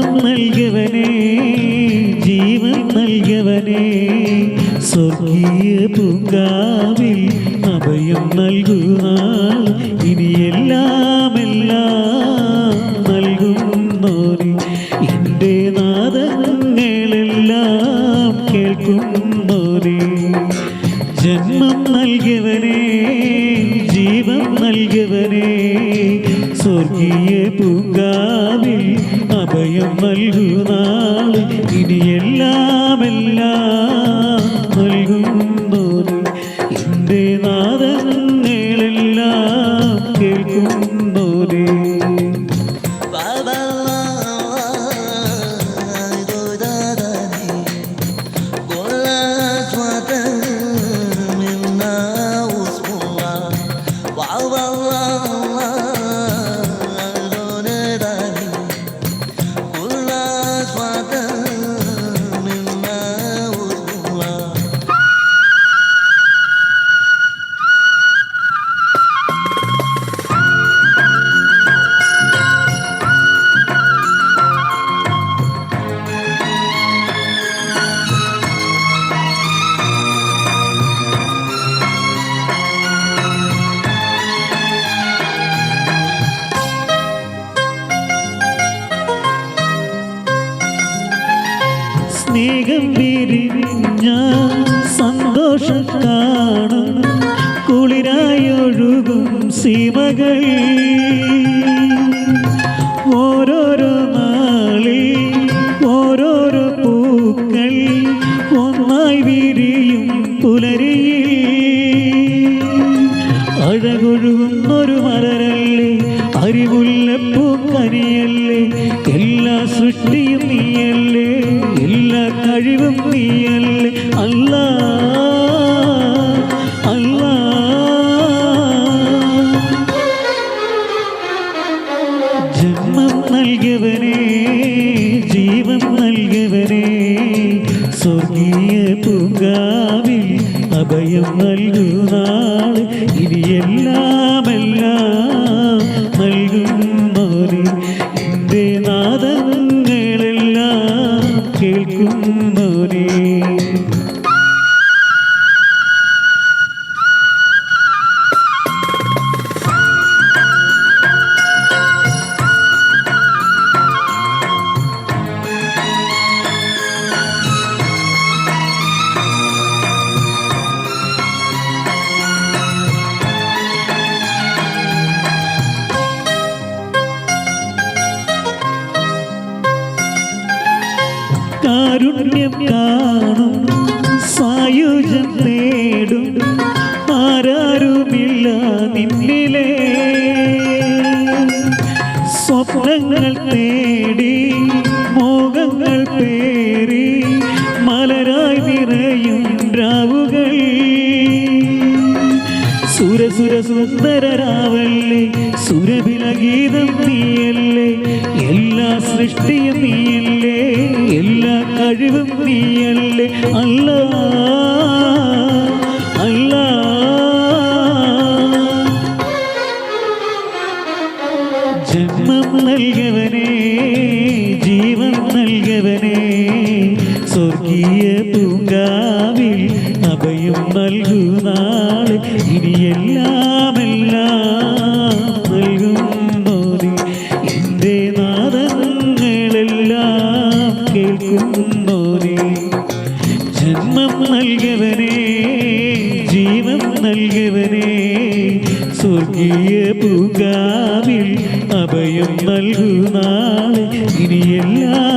ബന്ധം ജീവൻ നൽകിയവനെ സ്വർഗീയ പൂങ്കാവിൽ അഭയം നൽകുക ഇനി എല്ലാം എല്ലാം നൽകുന്നോനെ. എന്റെ നാദങ്ങളെല്ലാം കേൾക്കുന്നോനെ. ജന്മം നൽകിയവനെ ജീവൻ നൽകിയവനെ സ്വർഗീയ പൂങ്കാവ് അഭയം ഇനിയെല്ലാമെല്ലാം ഇനിയെല്ലാം സ്നേഹം വിരിഞ്ഞ സന്തോഷം കാണും കുളിരായൊഴുകും സീമകൾ. അഴകൊഴുകുന്നൊരു മലരല്ലേ? അറിവുള്ളപ്പൂക്കനിയല്ലേ എല്ലാ സൃഷ്ടിയും നീയല്ലേ? എല്ലാ കഴിവും നീയല്ലേ? അല്ല. ജന്മം നൽകിയവനെ അഭയം നൽകുന്നാൾ ഇനിയെല്ലാം എല്ലാം നൽകുന്നോരെ എന്റെ നാദങ്ങളെല്ലാം കേൾക്കുന്നോരേ മോഹങ്ങൾ പേറി മലരായി നിറയും രാവുകൾ. സുരസുര സുന്ദരരാവല്ലേ സുരഭിലഗീതം നീയല്ലേ എല്ലാ സൃഷ്ടിയും നീയല്ലേ എല്ലാ കഴിവും നീയല്ലേ അല്ല അല്ല. ജന്മം നൽകിയവനെ ജീവൻ നൽകിയവനെ സ്വർഗീയ പൂങ്കാവിൽ അഭയം നൽകുന്നാൾ ഇനിയെല്ലാം എല്ലാം നൽകുന്നോരെ എന്റെ നാദങ്ങളെല്ലാം കേൾക്കുന്നോരെ ജന്മം നൽകവനേ ജീവൻ നൽകവനേ സ്വർഗീയ പൂങ്കാവിൽ അഭയം നൽകുന്നാൾ ഇനിയെല്ലാം